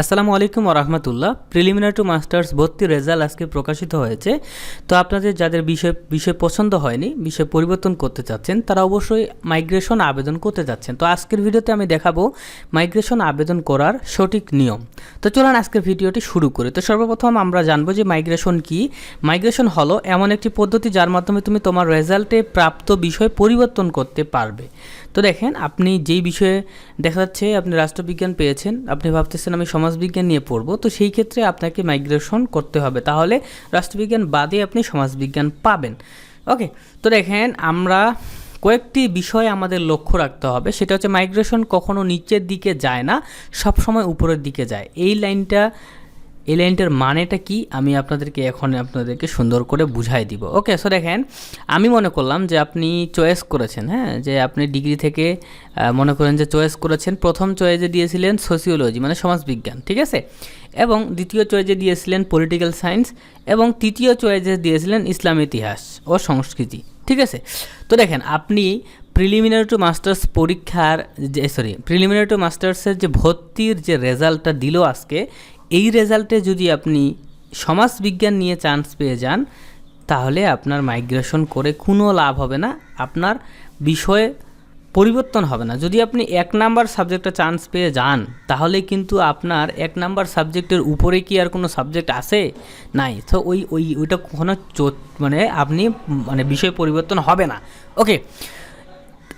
আসসালামু আলাইকুম রহমতুল্লাহ। প্রিলিমিনারি টু মাস্টার্স ভর্তি রেজাল্ট আজকে প্রকাশিত হয়েছে। তো আপনাদের যাদের বিষয় বিষয় পছন্দ হয়নি, বিষয় পরিবর্তন করতে চাচ্ছেন, তারা অবশ্যই মাইগ্রেশন আবেদন করতে চাচ্ছেন তো আজকের ভিডিওতে আমি দেখাবো মাইগ্রেশন আবেদন করার সঠিক নিয়ম। তো চলুন আজকের ভিডিওটি শুরু করি। তো সর্বপ্রথম আমরা জানব যে মাইগ্রেশন কি। মাইগ্রেশন হলো এমন একটি পদ্ধতি যার মাধ্যমে তুমি তোমার রেজাল্টে প্রাপ্ত বিষয় পরিবর্তন করতে পারবে। তো দেখেন, আপনি যেই বিষয়ে দেখা যাচ্ছে আপনি রাষ্ট্রবিজ্ঞান পেয়েছেন, আপনি ভাবতেছেন আমি সমাজবিজ্ঞান নিয়ে পড়ব, তো সেই ক্ষেত্রে আপনাকে মাইগ্রেশন করতে হবে। তাহলে রাষ্ট্রবিজ্ঞান বাদে আপনি সমাজবিজ্ঞান পাবেন। ওকে তো দেখেন, আমরা কয়েকটি বিষয় আমাদের লক্ষ্য রাখতে হবে। সেটা হচ্ছে মাইগ্রেশন কখনো নিচের দিকে যায় না সব সময় উপরের দিকে যায়। এই লাইনটা এই লাইনটার মানেটা কি, আমি আপনাদেরকে এখন আপনাদেরকে সুন্দর করে বুঝাই দিব। ওকে সো দেখেন, আমি মনে করলাম যে আপনি চয়েস করেছেন হ্যাঁ? যে আপনি ডিগ্রি থেকে মনে করেন যে চয়েস করেছেন। প্রথম চয়েসে দিয়েছিলেন সোসিওলজি মানে সমাজবিজ্ঞান, ঠিক আছে? এবং দ্বিতীয় চয়েসে দিয়েছিলেন পলিটিক্যাল সায়েন্স এবং তৃতীয় চয়েসে দিয়েছিলেন ইসলাম ইতিহাস ও সংস্কৃতি, ঠিক আছে? তো দেখেন, আপনি প্রিলিমিনারি টু মাস্টার্স পরীক্ষার যে সরি প্রিলিমিনারি টু মাস্টার্সের যে ভর্তির যে রেজাল্টটা দিল আজকে এই রেজাল্টে যদি আপনি সমাজবিজ্ঞান নিয়ে চান্স পেয়ে যান, তাহলে আপনার মাইগ্রেশন করে কোনো লাভ হবে না, আপনার বিষয়ে পরিবর্তন হবে না। যদি আপনি এক নাম্বার সাবজেক্টে চান্স পেয়ে যান, তাহলে কিন্তু আপনার এক নাম্বার সাবজেক্টের উপরে কি আর কোনো সাবজেক্ট আছে? নাই। তো ওই ওই, ওইটা কখনো মানে আপনি মানে বিষয় পরিবর্তন হবে না। ওকে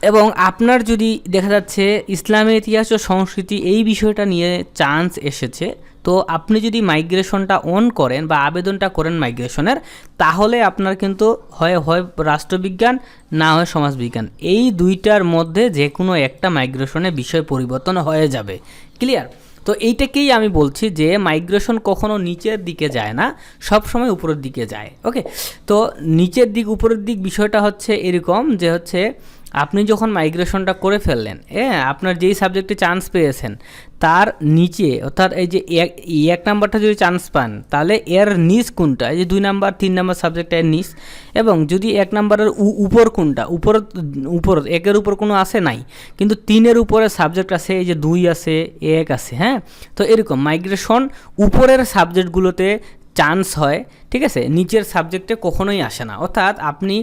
এবং আপনার যদি দেখা যাচ্ছে ইসলামের ইতিহাস ও সংস্কৃতি এই বিষয়টা নিয়ে চান্স এসেছে তো আপনি যদি মাইগ্রেশনটা অন করেন বা আবেদনটা করেন মাইগ্রেশনের তাহলে আপনার কিন্তু হয় হয় রাষ্ট্রবিজ্ঞান, না হয় সমাজবিজ্ঞান। এই দুইটার মধ্যে যে কোনো একটা মাইগ্রেশনে বিষয় পরিবর্তন হয়ে যাবে। ক্লিয়ার তো এইটাকেই আমি বলছি যে মাইগ্রেশন কখনো নিচের দিকে যায় না সব সময় উপরের দিকে যায়। ওকে তো নিচের দিক, উপরের দিক বিষয়টা হচ্ছে এরকম যে হচ্ছে আপনি যখন মাইগ্রেশনটা করে ফেললেন হ্যাঁ আপনার যেই সাবজেক্টে চান্স পেয়েছেন, তার নিচে, অর্থাৎ এই যে এক নাম্বারটা যদি চান্স পান, তাহলে এর নিচ কোনটা? এই যে দুই নাম্বার তিন নাম্বার সাবজেক্টটা এর নিচ, এবং যদি এক নাম্বারের উপর কোনটা? উপর উপর একের উপর কোনো আছে নাই, কিন্তু তিনের উপরে সাবজেক্ট আছে, এই যে দুই আছে, এক আছে হ্যাঁ? তো এরকম মাইগ্রেশন উপরের সাবজেক্টগুলোতে চান্স হয়, ঠিক আছে? নিচের সাবজেক্টে কখনোই আসে না। অর্থাৎ আপনি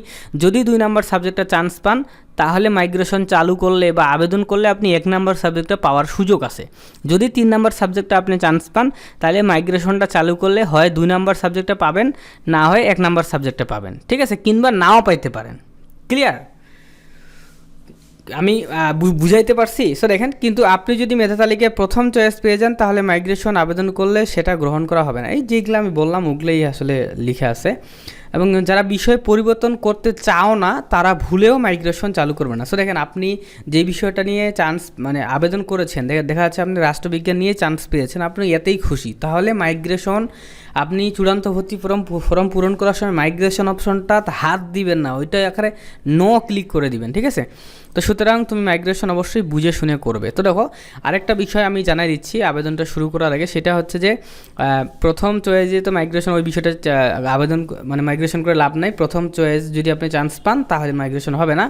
যদি দুই নাম্বার সাবজেক্টে চান্স পান, তাহলে মাইগ্রেশন চালু করলে বা আবেদন করলে আপনি এক নাম্বার সাবজেক্টটা পাওয়ার সুযোগ আছে। যদি তিন নাম্বার সাবজেক্টটা আপনি চান্স পান, তাহলে মাইগ্রেশনটা চালু করলে হয় দুই নাম্বার সাবজেক্টটা পাবেন, না হয় এক নাম্বার সাবজেক্টটা পাবেন, ঠিক আছে? কিংবা নাও পাইতে পারেন। ক্লিয়ার আমি বুঝাইতে পারছি। সো দেখেন, কিন্তু আপনি যদি মেধা তালিকায় প্রথম চয়েস পেয়ে যান, তাহলে মাইগ্রেশন আবেদন করলে সেটা গ্রহণ করা হবে না। এই যেগুলো আমি বললাম, ওগুলোই আসলে লিখে আছে। এবং যারা বিষয় পরিবর্তন করতে চাও না, তারা ভুলেও মাইগ্রেশন চালু করবে না। সো দেখেন, আপনি যে বিষয়টা নিয়ে চান্স মানে আবেদন করেছেন, দেখা যাচ্ছে আপনি রাষ্ট্রবিজ্ঞান নিয়ে চান্স পেয়েছেন, আপনি এতেই খুশি। তাহলে মাইগ্রেশন আপনি চূড়ান্ত ভর্তি ফর্ম ফর্ম পূরণ করার সময় মাইগ্রেশন অপশনটা হাত দিবেন না, ওইটা এখানে নো ক্লিক করে দিবেন, ঠিক আছে? তো সুতরাং তুমি মাইগ্রেশন অবশ্যই বুঝে শুনে করবে। তো দেখো, আরেকটা বিষয় আমি জানাই দিচ্ছি, আবেদনটা শুরু করার আগে, সেটা হচ্ছে যে প্রথম চয়েস তো মাইগ্রেশন ওই বিষয়টা আবেদন মানে মাইগ্রেশন করে লাভ নাই, প্রথম চয়েস যদি আপনি চান্স পান, তাহলে মাইগ্রেশন হবে না।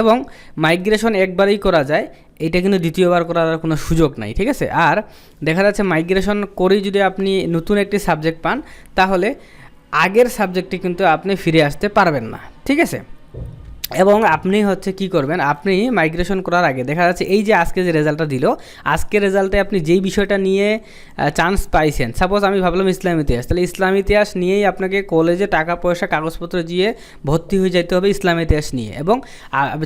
এবং মাইগ্রেশন একবারেই করা যায় এটা কিন্তু দ্বিতীয়বার করার কোনো সুযোগ নাই, ঠিক আছে? আর দেখা যাচ্ছে মাইগ্রেশন করেই যদি আপনি নতুন একটি সাবজেক্ট পান, তাহলে আগের সাবজেক্টে কিন্তু আপনি ফিরে আসতে পারবেন না, ঠিক আছে? এবং আপনি হচ্ছে কি করবেন, আপনি মাইগ্রেশন করার আগে দেখা যাচ্ছে এই যে আজকে যে রেজাল্টটা দিল আজকের রেজাল্টে আপনি যেই বিষয়টা নিয়ে চান্স পাইছেন সাপোজ আমি ভাবলাম ইসলাম ইতিহাস, তাহলে ইসলাম ইতিহাস নিয়েই আপনাকে কলেজে টাকা, পয়সা, কাগজপত্র দিয়ে ভর্তি হয়ে যেতে হবে ইসলাম ইতিহাস নিয়ে এবং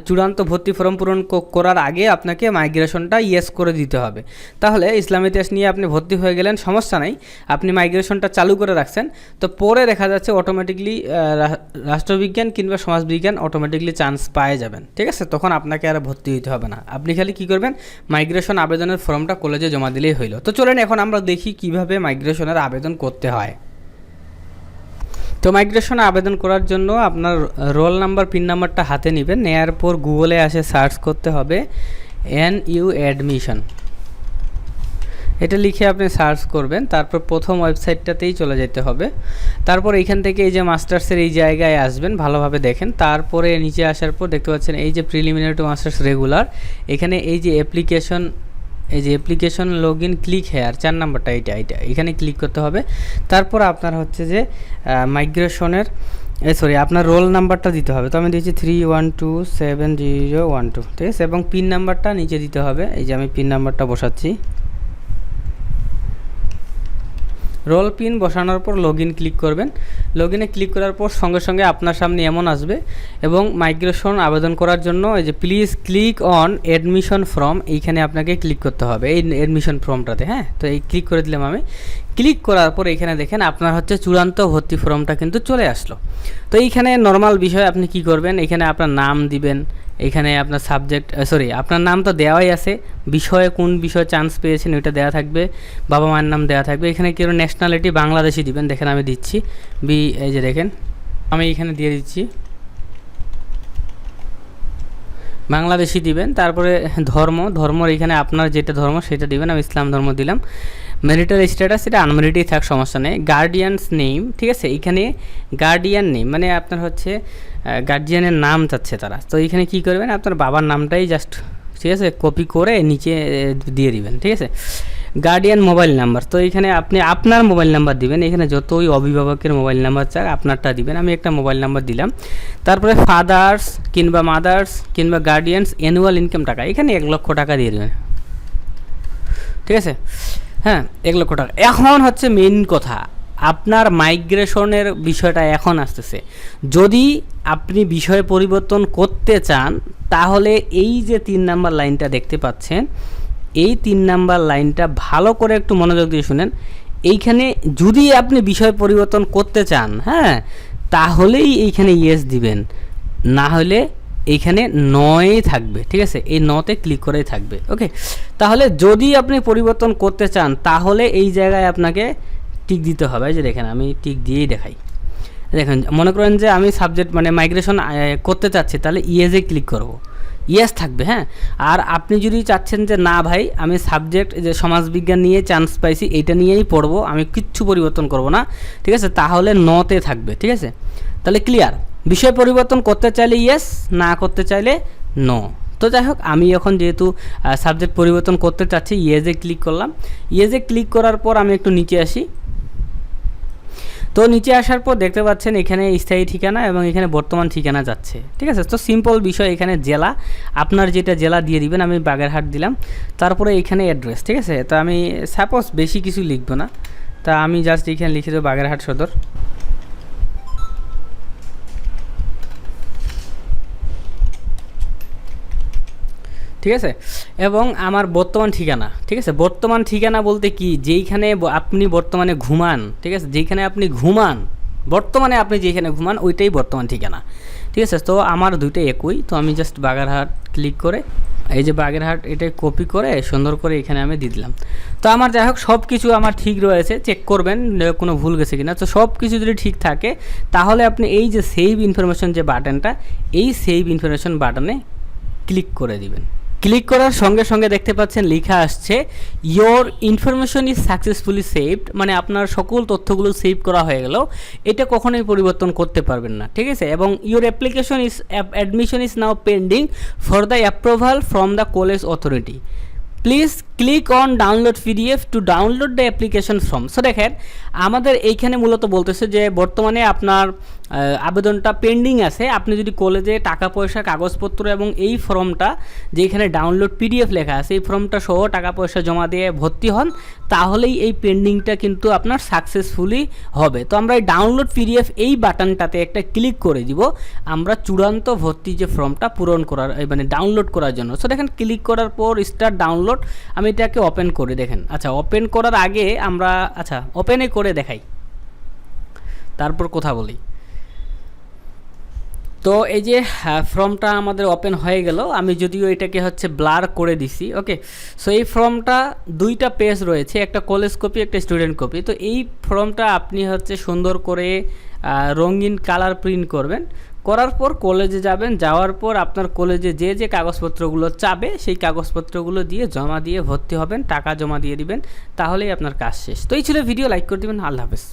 চূড়ান্ত ভর্তি ফর্ম পূরণ করার আগে আপনাকে মাইগ্রেশনটা ইয়েস করে দিতে হবে। তাহলে ইসলাম ইতিহাস নিয়ে আপনি ভর্তি হয়ে গেলেন, সমস্যা নাই, আপনি মাইগ্রেশনটা চালু করে রাখছেন, তো পরে দেখা যাচ্ছে অটোমেটিকলি রাষ্ট্রবিজ্ঞান কিংবা সমাজবিজ্ঞান অটোমেটিকলি চান্স পায়ে যাবেন, ঠিক আছে? তখন আপনাকে আর ভর্তি হইতে হবে না। আপনি খালি কী করবেন? মাইগ্রেশন আবেদনের ফর্মটা কলেজে জমা দিলেই হইল। তো চলেন এখন আমরা দেখি কীভাবে মাইগ্রেশনের আবেদন করতে হয়। তো মাইগ্রেশনে আবেদন করার জন্য আপনার রোল নাম্বার পিন নাম্বারটা হাতে নেবেন। নেয়ার পর গুগলে আসে সার্চ করতে হবে এন ইউ অ্যাডমিশন এটা লিখে আপনি সার্চ করবেন, তারপর প্রথম ওয়েবসাইটটাতেই চলে যেতে হবে। তারপর এইখান থেকে এই যে মাস্টার্সের এই জায়গায় আসবেন, ভালোভাবে দেখেন। তারপরে নিচে আসার পর দেখতে পাচ্ছেন এই যে প্রিলিমিনারি টু মাস্টার্স রেগুলার এখানে এই যে অ্যাপ্লিকেশন এই যে application log in click here চার নাম্বারটা এইটা এইটা, এখানে ক্লিক করতে হবে। তারপর আপনার হচ্ছে যে মাইগ্রেশনের সরি আপনার রোল নাম্বারটা দিতে হবে। তো আমি দিয়েছি three one two seven zero one two ঠিক আছে? এবং পিন নাম্বারটা নিচে দিতে হবে। এই যে আমি পিন নাম্বারটা বসাচ্ছি। রোল পিন বসানোর পর লগ ইন ক্লিক করবেন। লগ ক্লিক করার পর সঙ্গে সঙ্গে আপনার সামনে এমন আসবে এবং মাইগ্রেশন আবেদন করার জন্য এই যে please click on admission form এইখানে আপনাকে ক্লিক করতে হবে, এই অ্যাডমিশন ফর্মটাতে হ্যাঁ? তো এই ক্লিক করে দিলাম আমি। ক্লিক করার পর এখানে দেখেন আপনার হচ্ছে চূড়ান্ত ভর্তি ফর্মটা কিন্তু চলে আসলো। তো এইখানে নর্মাল বিষয় আপনি কি করবেন? এখানে আপনার নাম দিবেন, এখানে আপনার সাবজেক্ট সরি আপনার নাম তো দেওয়াই আছে। বিষয়ে কোন বিষয়ে চান্স পেয়েছেন ওইটা দেওয়া থাকবে, বাবা মায়ের নাম দেওয়া থাকবে। এখানে কেউ ন্যাশনালিটি বাংলাদেশি দিবেন, দেখেন আমি দিচ্ছি। বি এই যে দেখেন, আমি এখানে দিয়ে দিচ্ছি। বাংলাদেশি দিবেন, তারপরে ধর্ম, ধর্মর এখানে আপনার যেটা ধর্ম সেটা দিবেন, আমি ইসলাম ধর্ম দিলাম। ম্যারিটাল স্ট্যাটাস এটা আনম্যারিডই থাক, সমস্যা নেই। গার্ডিয়ানস নেম ঠিক আছে? এখানে গার্ডিয়ান নেম মানে আপনার হচ্ছে গার্জিয়ানের নাম চাচ্ছে তারা। তো এখানে কি করবেন? আপনার বাবার নামটাই জাস্ট ঠিক আছে? কপি করে নিচে দিয়ে দিবেন, ঠিক আছে? গার্ডিয়ান মোবাইল নাম্বার তো এখানে আপনি আপনার মোবাইল নাম্বার দিবেন। এখানে যতই অভিভাবকের মোবাইল নাম্বার চাক, আপনারটা দিবেন। আমি একটা মোবাইল নাম্বার দিলাম। তারপরে ফাদার্স কিংবা মাদার্স কিংবা গার্ডিয়ানস অ্যানুয়াল ইনকাম টাকা। এখানে এক লক্ষ টাকা দিয়ে দেবেন। ঠিক আছে? হ্যাঁ এক লক্ষ টাকা। এখন হচ্ছে মেন কথা, আপনার মাইগ্রেশনের বিষয়টা এখন আসতেছে। যদি আপনি বিষয় পরিবর্তন করতে চান, তাহলে এই যে তিন নাম্বার লাইনটা দেখতে পাচ্ছেন এই তিন নাম্বার লাইনটা ভালো করে একটু মনোযোগ দিয়ে শুনেন। এইখানে যদি আপনি বিষয় পরিবর্তন করতে চান হ্যাঁ তাহলেই এইখানে ইয়েস দিবেন। না হলে এইখানে নয় থাকবে, ঠিক আছে? এই নতে ক্লিক করেই থাকবে ওকে তাহলে যদি আপনি পরিবর্তন করতে চান, তাহলে এই জায়গায় আপনাকে টিক দিতে হবে। যে দেখেন, আমি টিক দিয়েই দেখাই। দেখেন, মনে করেন যে আমি সাবজেক্ট মানে মাইগ্রেশন করতে চাচ্ছি, তাহলে ইয়েজে ক্লিক করব। ইয়েস থাকবে হ্যাঁ? আর আপনি যদি চাচ্ছেন যে, না ভাই, আমি সাবজেক্ট যে সমাজবিজ্ঞান নিয়ে চান্স পাইছি, এইটা নিয়েই পড়ব, আমি কিচ্ছু পরিবর্তন করব না। ঠিক আছে? তাহলে নতে থাকবে, ঠিক আছে? তাহলে ক্লিয়ার বিষয় পরিবর্তন করতে চাইলে ইয়েস না করতে চাইলে নো তো যাই হোক, আমি এখন যেহেতু সাবজেক্ট পরিবর্তন করতে চাচ্ছি ইয়েজে ক্লিক করলাম। ইয়েজে ক্লিক করার পর আমি একটু নিচে আসি। তো নিচে আসার পর দেখতে পাচ্ছেন এখানে স্থায়ী ঠিকানা এবং এখানে বর্তমান ঠিকানা যাচ্ছে। ঠিক আছে? তো সিম্পল বিষয় এখানে জেলা। আপনার যেটা জেলা দিয়ে দিবেন, আমি বাগেরহাট দিলাম। তারপরে এখানে অ্যাড্রেস ঠিক আছে? তো আমি সাপোজ বেশি কিছু লিখব না। তা আমি জাস্ট এখানে লিখে দেবো বাগেরহাট সদর। ঠিক আছে? এবং আমার বর্তমান ঠিকানা, ঠিক আছে? বর্তমান ঠিকানা বলতে কি? যেইখানে আপনি বর্তমানে ঘুমান, ঠিক আছে? যেইখানে আপনি ঘুমান, বর্তমানে আপনি যেখানে ঘুমান, ওইটাই বর্তমান ঠিকানা, ঠিক আছে? তো আমার দুইটাই একই, তো আমি জাস্ট বাগেরহাট ক্লিক করে, এই যে বাগেরহাট, এটা কপি করে, সুন্দর করে এখানে আমি দিয়ে দিলাম। তো আমার যাই হোক সব কিছু আমার ঠিক রয়েছে চেক করবেন কোনো ভুল গেছে কিনা। তো সব কিছু যদি ঠিক থাকে, তাহলে আপনি এই যে সেভ ইনফরমেশন যে বাটনটা এই সেভ ইনফরমেশন বাটনে ক্লিক করে দিবেন। ক্লিক করার সঙ্গে সঙ্গে দেখতে পাচ্ছেন লেখা আসছে your information is successfully saved মানে আপনার সকল তথ্যগুলো সেভ করা হয়ে গেল। এটা কখনোই পরিবর্তন করতে পারবেন না, ঠিক আছে? এবং your application is admission is now pending for the approval from the college authority please click on download PDF to download the application form so দেখেন, আমাদের এইখানে মূলত বলতেছে যে, বর্তমানে আপনার আবেদনটা পেন্ডিং আছে। আপনি যদি কলেজে টাকা পয়সা, কাগজপত্র এবং এই ফর্মটা, যেখানে ডাউনলোড পিডিএফ লেখা আছে, এই ফর্মটা সহ টাকা পয়সা জমা দিয়ে ভর্তি হন, তাহলেই এই পেন্ডিংটা কিন্তু আপনার সাকসেসফুলি হবে। তো আমরা এই ডাউনলোড পিডিএফ এই বাটনটাতে একটা ক্লিক করে দিব, আমরা চূড়ান্ত ভর্তি যে ফর্মটা পূরণ করার মানে ডাউনলোড করার জন্য। সো দেখেন ক্লিক করার পর স্টার্ট ডাউনলোড আমি এটাকে ওপেন করে দেখেন। আচ্ছা ওপেন করার আগে আমরা আচ্ছা ওপেনে করে দেখাই। তারপর কথা বলি। তো এই যে ফর্মটা আমাদের ওপেন হয়ে গেল। আমি যদিও এটাকে হচ্ছে ব্লার করে দিছি ওকে সো এই ফর্মটা দুইটা পেজ রয়েছে, একটা কলেজ কপি একটা স্টুডেন্ট কপি তো এই ফর্মটা আপনি হচ্ছে সুন্দর করে রঙিন কালার প্রিন্ট করবেন। করার পর কলেজে যাবেন, যাওয়ার পর আপনার কলেজে যে যে কাগজপত্রগুলো চাবে, সেই কাগজপত্রগুলো দিয়ে জমা দিয়ে ভর্তি হবেন, টাকা জমা দিয়ে দিবেন, তাহলেই আপনার কাজ শেষ। তো এই ছিল ভিডিও লাইক করে দেবেন, আল্লাহ হাফেজ।